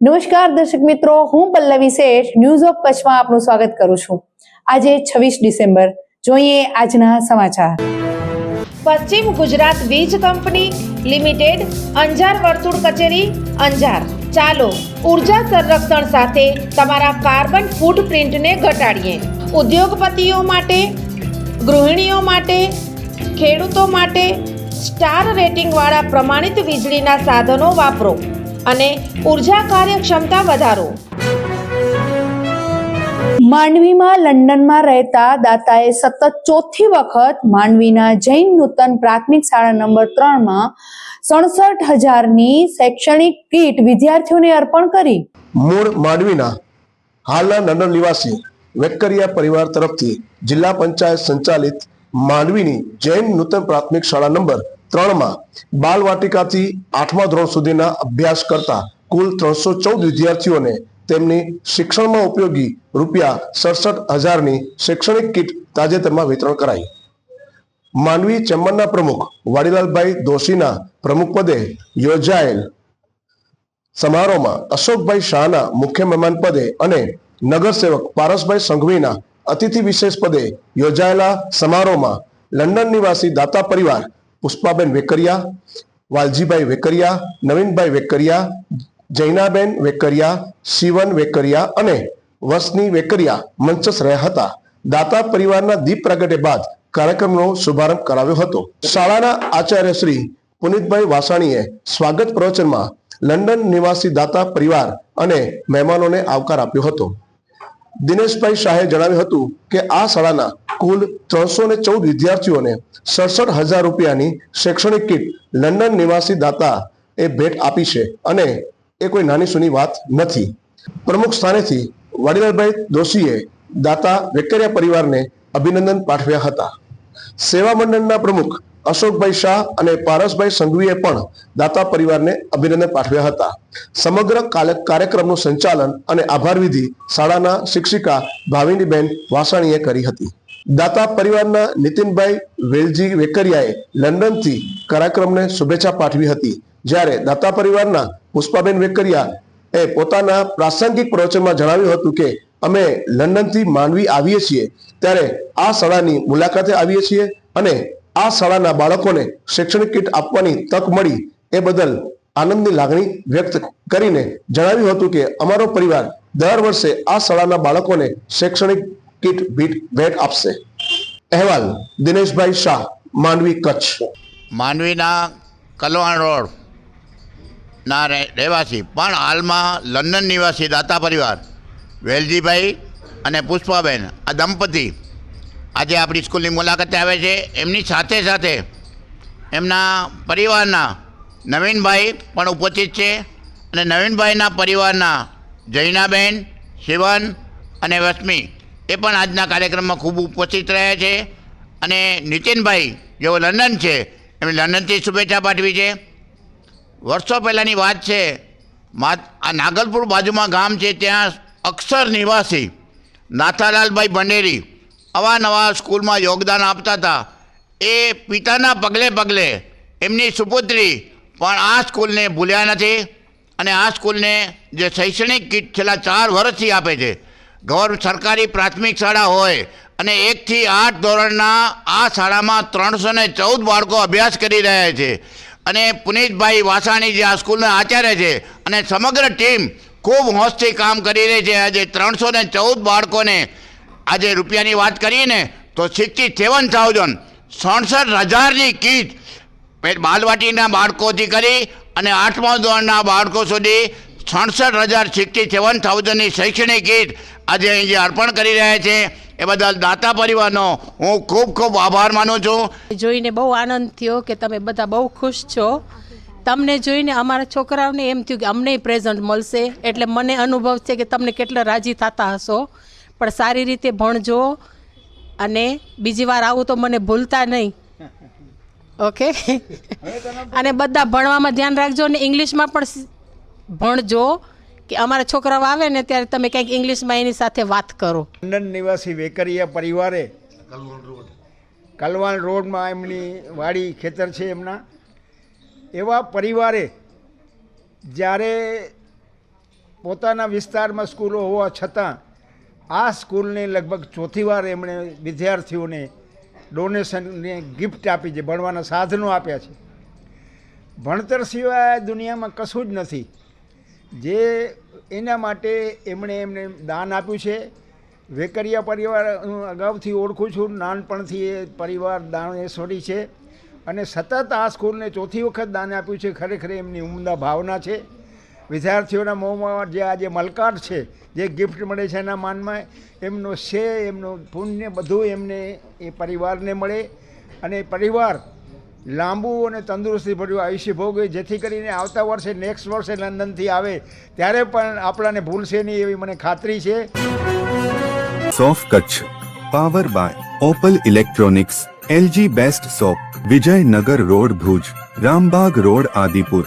નમસ્કાર દર્શક મિત્રો, હું પલ્લવી શેઠ ન્યૂઝ ઓફ કચ્છમાં આપનું સ્વાગત કરું છું. આજે છવ્વીસ ડિસેમ્બર, જોઈએ આજના સમાચાર. પશ્ચિમ ગુજરાત વીજ કંપની લિમિટેડ, અંજાર વર્તુળ કચેરી, અંજાર. ચાલો, ઊર્જા સંરક્ષણ સાથે તમારા કાર્બન ફૂટપ્રિન્ટને ઘટાડીએ. ઉદ્યોગપતિઓ માટે, ગૃહિણીઓ માટે, ખેડૂતો માટે સ્ટાર રેટિંગવાળા પ્રમાણિત વીજળીના સાધનો વાપરો અને ઊર્જા કાર્યક્ષમતા વધારો. માંડવીમાં લંડનમાં રહેતા દાતાએ સતત ચોથી વખત માંડવીના જૈન નૂતન પ્રાથમિક શાળા નંબર ત્રણમાં સડસઠ હજારની શૈક્ષણિક કીટ વિદ્યાર્થીઓને અર્પણ કરી. મૂળ માંડવીના હાલના લંડન નિવાસી વેકરિયા પરિવાર તરફથી જિલ્લા પંચાયત સંચાલિત માંડવીની જૈન નૂતન પ્રાથમિક શાળા નંબર ત્રણમાં બાલવાટિકાથી આઠમા ધોરણ સુધીના અભ્યાસ કરતા કુલ ત્રણસો ચૌદ વિદ્યાર્થીઓને તેમની શિક્ષણમાં ઉપયોગી રૂપિયા સડસઠ હજારની શૈક્ષણિક કીટ તાજેતરમાં વિતરણ કરાઈ. માંડવી ચેમ્બરના પ્રમુખ વાડીલાલભાઈ દોશીના પ્રમુખ પદે યોજાયેલ સમારોહમાં અશોકભાઈ શાહના મુખ્ય મહેમાન પદે અને નગરસેવક પારસભાઈ સંઘવીના અતિથિ વિશેષ પદે યોજાયેલા સમારોહમાં લંડન નિવાસી દાતા પરિવાર પુષ્પાબેન વેકરિયા, વાલજીભાઈ વેકરિયા, નવીનભાઈ વેકરિયા, જૈનાબેન વેકરિયા, શિવન વેકરિયા અને વસની વેકરિયા મંચસ રહ્યા હતા. દાતા પરિવારના દીપ પ્રગટે બાદ કાર્યક્રમનો શુભારંભ કરાવ્યો હતો. શાળાના આચાર્ય શ્રી પુનિતભાઈ વાસાણીએ સ્વાગત પ્રવચનમાં લંડન નિવાસી દાતા પરિવાર અને મહેમાનોને આવકાર આપ્યો હતો. દિનેશભાઈ શાહે જણાવ્યું હતું કે આ શાળાના કુલ ત્રણસો ને ચૌદ વિદ્યાર્થીઓને સડસઠ હજાર રૂપિયાની શૈક્ષણિક કીટ લંડન નિવાસી દાતા એ ભેટ આપી છે અને એ કોઈ નાની સૂની વાત નથી. પ્રમુખ સ્થાનેથી વાડીલાલભાઈ દોશીએ દાતા વેકરિયા પરિવારને અભિનંદન પાઠવ્યા હતા. સેવા મંડળના પ્રમુખ અશોકભાઈ શાહ અને પારસભાઈ સંઘવીએ પણ દાતા પરિવારને અભિનંદન પાઠવ્યા હતા. સમગ્ર કાર્યક્રમનું સંચાલન અને આભાર વિધિ શાળાના શિક્ષિકા ભાવિનીબેન વાસાણીએ કરી હતી. દાતા પરિવારના નીતિનભાઈ વેલજી વેકરિયાએ લંડનથી કાર્યક્રમને શુભેચ્છા પાઠવી હતી. જ્યારે દાતા પરિવારના પુષ્પાબેન વેકરિયા એ પોતાના પ્રાસંગિક પ્રવચનમાં જણાવ્યું હતું કે, અમે લંડનથી માંડવી આવીએ છીએ. ત્યારે આ શાળાની મુલાકાતે આવીએ છીએ અને આ શાળાના બાળકોને શૈક્ષણિક કીટ આપવાની તક મળી એ બદલ આનંદની લાગણી વ્યક્ત કરીને જણાવ્યું હતું કે અમારો પરિવાર દર વર્ષે આ શાળાના બાળકોને શૈક્ષણિક કીટ ભીટ ભેટ આપશે. અહેવાલ દિનેશભાઈ શાહ, માંડવી કચ્છ. માંડવીના કલવાણ રોડ ના રહેવાસી. પણ હાલમાં લંડન નિવાસી દાતા પરિવાર, વેલજીભાઈ અને પુષ્પાબેન, આ દંપતી આજે આપણી સ્કૂલની મુલાકાતે આવે છે. એમની સાથે સાથે એમના પરિવારના નવીનભાઈ પણ ઉપસ્થિત છે અને નવીનભાઈના પરિવારના જૈનાબેન, શિવન અને વસ્મી એ પણ આજના કાર્યક્રમમાં ખૂબ ઉપસ્થિત રહ્યા છે. અને નીતિનભાઈ જેઓ લંડન છે એમણે લંડનથી શુભેચ્છા પાઠવી છે. વર્ષો પહેલાંની વાત છે આ નાગલપુર બાજુમાં ગામ છે, ત્યાં અક્ષર નિવાસી નાથાલાલભાઈ ભંડેરી અવાનવા સ્કૂલમાં યોગદાન આપતા હતા. એ પિતાના પગલે પગલે એમની સુપુત્રી પણ આ સ્કૂલને ભૂલ્યા નથી અને આ સ્કૂલને જે શૈક્ષણિક કીટ છેલ્લા ચાર વર્ષથી આપે છે. ગૌર સરકારી પ્રાથમિક શાળા હોય અને એકથી આઠ ધોરણના આ શાળામાં ત્રણસો ને ચૌદ બાળકો અભ્યાસ કરી રહ્યા છે. અને પુનિતભાઈ વાસાણી જે આ સ્કૂલના આચાર્ય છે અને સમગ્ર ટીમ ખૂબ હોશથી કામ કરી રહી છે. આજે ત્રણસો ને ચૌદ બાળકોને આજે રૂપિયાની વાત કરીએ ને તો સિક્સટી સેવન થાઉઝન્ડ સડસઠ હજારની કીટ. બાલવાટીના બાળકોથી કરી અને આઠમા ધોરણના બાળકો સુધી સડસઠ હજાર સિક્સટી સેવન થાઉઝન્ડની શૈક્ષણિક કીટ આજે અહીં અર્પણ કરી રહ્યા છે, એ બદલ દાતા પરિવારનો હું ખૂબ ખૂબ આભાર માનું છું. જોઈને બહુ આનંદ થયો કે તમે બધા બહુ ખુશ છો. તમને જોઈને અમારા છોકરાઓને એમ થયું કે અમને પ્રેઝન્ટ મળશે. એટલે મને અનુભવ છે કે તમને કેટલા રાજી થતા હશો. પણ સારી રીતે ભણજો અને બીજી વાર આવું તો મને ભૂલતા નહીં. ઓકે અને બધા ભણવામાં ધ્યાન રાખજો અને ઇંગ્લિશમાં પણ ભણજો કે અમારા છોકરાઓ આવે ને ત્યારે તમે કંઈક ઇંગ્લિશમાં એની સાથે વાત કરો. લંડન નિવાસી વેકરિયા પરિવારે કલવાણ રોડમાં એમની વાડી ખેતર છે એમના. એવા પરિવારે જ્યારે પોતાના વિસ્તારમાં સ્કૂલો હોવા છતાં આ સ્કૂલને લગભગ ચોથી વાર એમણે વિદ્યાર્થીઓને ડોનેશનને ગિફ્ટ આપી છે, ભણવાના સાધનો આપ્યા છે. ભણતર સિવાય દુનિયામાં કશું જ નથી. જે એના માટે એમણે એમને દાન આપ્યું છે. વેકરિયા પરિવાર, હું અગાઉથી ઓળખું છું, નાનપણથી એ પરિવાર દાનેશ્વરી છે. અને સતત આ સ્કૂલને ચોથી વખત દાન આપ્યું છે, ખરેખર એમની ઉમદા ભાવના છે. વિદ્યાર્થીઓના મોંમાં જે આજે મલકાટ છે, જે ગિફ્ટ મળે છે એના માનમાં, એમનો છે, એમનું પુણ્ય બધું એમને એ પરિવારને મળે અને પરિવાર લાંબુ અને તંદુરસ્તી ભર્યું આયુષ્ય ભોગવે જેથી કરીને આવતા વર્ષે નેક્સ્ટ વર્ષે લંડનથી આવે, ત્યારે પણ આપણાને ભૂલશે નહીં એવી મને ખાતરી છે. સોફ Kutch, power by Opal electronics, LG best shop Vijaynagar road Bhuj, Rambag road Adipur.